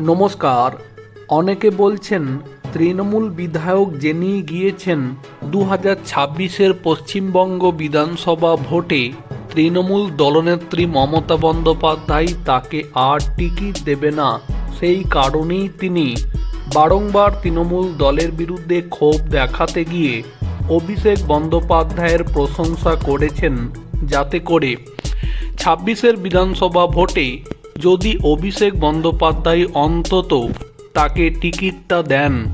নমস্কার। অনেকে বলছেন, তৃণমূল বিধায়ক জেনে গিয়েছেন দু হাজার ছাব্বিশের পশ্চিমবঙ্গ বিধানসভা ভোটে তৃণমূল দলনেত্রী মমতা বন্দ্যোপাধ্যায় তাকে আর টিকিট দেবে না। সেই কারণেই তিনি বারংবার তৃণমূল দলের বিরুদ্ধে ক্ষোভ দেখাতে গিয়ে অভিষেক বন্দ্যোপাধ্যায়ের প্রশংসা করেছেন। যাতে করে ছাব্বিশের বিধানসভা ভোটে যদি অভিষেক বন্দ্যোপাধ্যায় অন্তত তাকে টিকিটটা দেন।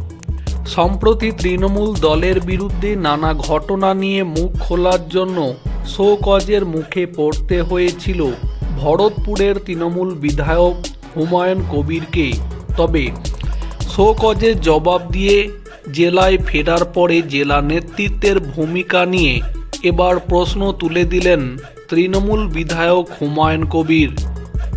সম্প্রতি তৃণমূল দলের বিরুদ্ধে নানা ঘটনা নিয়ে মুখ খোলার জন্য শোকজের মুখে পড়তে হয়েছিল ভরতপুরের তৃণমূল বিধায়ক হুমায়ুন কবিরকে। তবে শোকজের জবাব দিয়ে জেলায় ফেরার পরে জেলা নেতৃত্বের ভূমিকা নিয়ে এবার প্রশ্ন তুলে দিলেন তৃণমূল বিধায়ক হুমায়ুন কবির।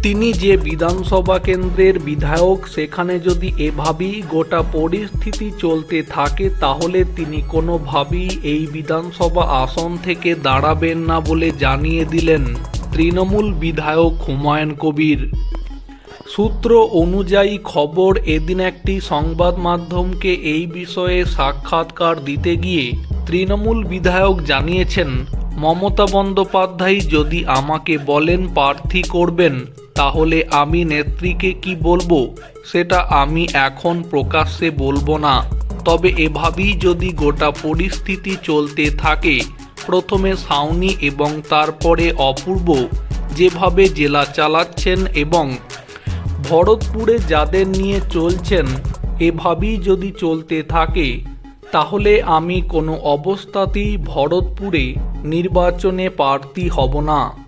তিনি যে বিধানসভা কেন্দ্রের বিধায়ক, সেখানে যদি এভাবেই গোটা পরিস্থিতি চলতে থাকে, তাহলে তিনি কোনোভাবেই এই বিধানসভা আসন থেকে দাঁড়াবেন না বলে জানিয়ে দিলেন তৃণমূল বিধায়ক হুমায়ুন কবির। সূত্র অনুযায়ী খবর, এদিন একটি সংবাদ মাধ্যমকে এই বিষয়ে সাক্ষাৎকার দিতে গিয়ে তৃণমূল বিধায়ক জানিয়েছেন, মমতা বন্দ্যোপাধ্যায় যদি আমাকে বলেন, প্রার্থী করবেন। তাহলে আমি নেত্রীকে কি বলব? সেটা আমি এখন প্রকাশ্যে বলব না। তবে এভাবেই যদি গোটা পরিস্থিতি চলতে থাকে, প্রথমে সাউনি এবং তারপরে অপূর্ব যেভাবে জেলা চালাচ্ছেন এবং ভরতপুরে যাদের নিয়ে চলছেন, এভাবেই যদি চলতে থাকে, তাহলে আমি কোনো অবস্থাতেই ভরতপুরে নির্বাচনে প্রার্থী হব না।